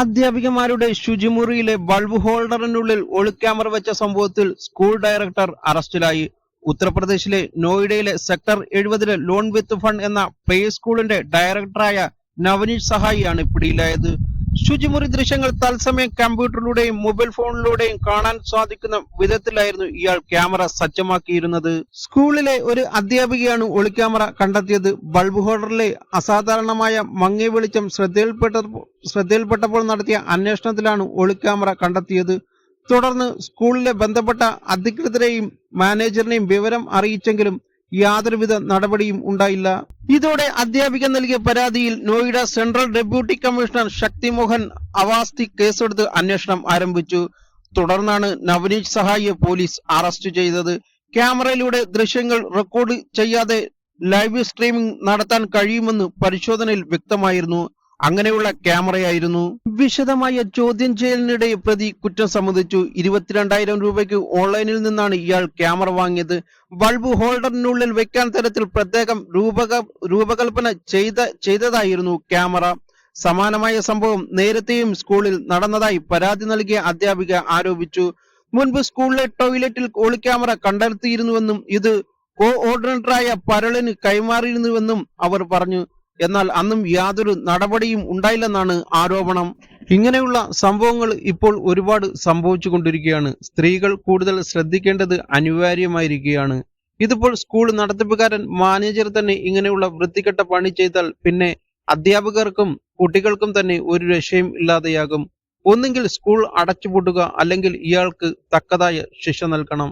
അധ്യാപികമാരുടെ ശുചിമുറിയിലെ bulb ഹോൾഡറിനുള്ളിൽ ഒളിക്യാമറ വെച്ച സംഭവത്തിൽ school director അറസ്റ്റിലായി. ഉത്തർപ്രദേശിലെ നോയിഡയിലെ സെക്ടർ എഴുപതിലെ ലോൺ വിത്ത് ഫണ്ട് എന്ന പ്ലേ സ്കൂളിന്റെ ഡയറക്ടറായ നവനീഷ് സഹായിയാണ് പിടിയിലായത്. ശുചിമുറി ദൃശ്യങ്ങൾ തത്സമയം കമ്പ്യൂട്ടറിലൂടെയും മൊബൈൽ ഫോണിലൂടെയും കാണാൻ സാധിക്കുന്ന വിധത്തിലായിരുന്നു ഇയാൾ ക്യാമറ സജ്ജമാക്കിയിരുന്നത്. സ്കൂളിലെ ഒരു അധ്യാപികയാണ് ഒളിക്യാമറ കണ്ടെത്തിയത്. ബൾബ് ഹോൾഡറിലെ അസാധാരണമായ മങ്ങിയ വെളിച്ചം ശ്രദ്ധയിൽപ്പെട്ട ശ്രദ്ധയിൽപ്പെട്ടപ്പോൾ നടത്തിയ അന്വേഷണത്തിലാണ് ഒളിക്യാമറ കണ്ടെത്തിയത്. തുടർന്ന് സ്കൂളിലെ ബന്ധപ്പെട്ട അധികൃതരെയും മാനേജറിനെയും വിവരം അറിയിച്ചെങ്കിലും യാതൊരുവിധ നടപടിയും ഉണ്ടായില്ല. ഇതോടെ അധ്യാപിക നൽകിയ പരാതിയിൽ Noida central deputy commissioner Shaktimohan Awasthi കേസെടുത്ത് അന്വേഷണം ആരംഭിച്ചു. തുടർന്നാണ് നവനീഷ് സഹായിയെ പോലീസ് അറസ്റ്റ് ചെയ്തത്. ക്യാമറയിലൂടെ ദൃശ്യങ്ങൾ റെക്കോർഡ് ചെയ്യാതെ ലൈവ് സ്ട്രീമിംഗ് നടത്താൻ കഴിയുമെന്ന് പരിശോധനയിൽ വ്യക്തമായിരുന്നു. അങ്ങനെയുള്ള ക്യാമറയായിരുന്നു. വിശദമായ ചോദ്യം ചെയ്യലിനിടെ പ്രതി കുറ്റം സമ്മതിച്ചു. ഇരുപത്തിരണ്ടായിരം രൂപയ്ക്ക് ഓൺലൈനിൽ നിന്നാണ് ഇയാൾ ക്യാമറ വാങ്ങിയത്. ബൾബ് ഹോൾഡറിനുള്ളിൽ വെക്കാൻ തരത്തിൽ പ്രത്യേകം രൂപക രൂപകൽപ്പന ചെയ്ത ചെയ്തതായിരുന്നു ക്യാമറ. സമാനമായ സംഭവം നേരത്തെയും സ്കൂളിൽ നടന്നതായി പരാതി നൽകിയ അധ്യാപിക ആരോപിച്ചു. മുൻപ് സ്കൂളിലെ ടോയ്ലറ്റിൽ ഒളിക്യാമറ കണ്ടെത്തിയിരുന്നുവെന്നും ഇത് കോ ഓർഡിനേറ്ററായ പരളിന് കൈമാറിയിരുന്നുവെന്നും അവർ പറഞ്ഞു. എന്നാൽ അന്നും യാതൊരു നടപടിയും ഉണ്ടായില്ലെന്നാണ് ആരോപണം. ഇങ്ങനെയുള്ള സംഭവങ്ങൾ ഇപ്പോൾ ഒരുപാട് സംഭവിച്ചു കൊണ്ടിരിക്കുകയാണ് സ്ത്രീകൾ കൂടുതൽ ശ്രദ്ധിക്കേണ്ടത് അനിവാര്യമായിരിക്കുകയാണ്. ഇതിപ്പോൾ സ്കൂൾ നടത്തിപ്പുകാരൻ മാനേജർ തന്നെ ഇങ്ങനെയുള്ള വൃത്തികെട്ട പണി ചെയ്താൽ പിന്നെ അധ്യാപകർക്കും കുട്ടികൾക്കും തന്നെ ഒരു രക്ഷയും ഇല്ലാതെയാകും. ഒന്നുകിൽ സ്കൂൾ അടച്ചുപൂട്ടുക അല്ലെങ്കിൽ ഇയാൾക്ക് തക്കതായ ശിക്ഷ നൽകണം.